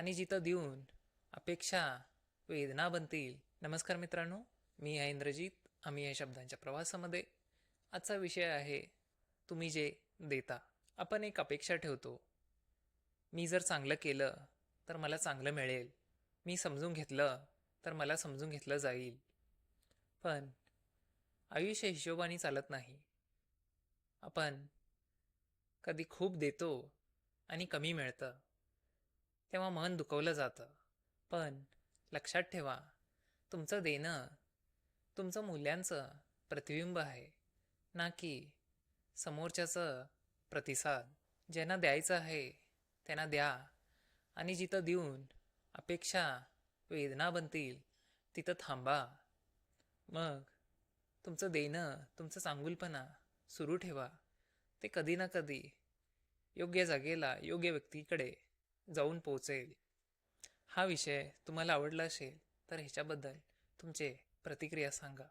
आणि जिथं देऊन अपेक्षा वेदना बनतील. नमस्कार मित्रांनो मी आहे इंद्रजित. आम्ही या शब्दांच्या प्रवासामध्ये आजचा विषय आहे तुम्ही जे देता आपण एक अपेक्षा ठेवतो. मी जर चांगलं केलं तर मला चांगलं मिळेल. मी समजून घेतलं तर मला समजून घेतलं जाईल. पण आयुष्य हिशोबाने चालत नाही. आपण कधी खूप देतो आणि कमी मिळतं. तेव्हा मन दुखवलं जातं. पण लक्षात ठेवा तुमचं देणं तुमचं मूल्यांचं प्रतिबिंब आहे. ना की समोरच्याचं प्रतिसाद. ज्यांना द्यायचं आहे त्यांना द्या. आणि जिथं देऊन अपेक्षा वेदना बनतील तिथं थांबा. मग तुमचं देणं तुमचं चांगुलपणा सुरू ठेवा. ते कधी ना कधी योग्य जागेला योग्य व्यक्तीकडे जाऊन पोहोचेल. हा विषय तुम्हाला आवडला असेल तर ह्याच्याबद्दल तुमचे प्रतिक्रिया सांगा.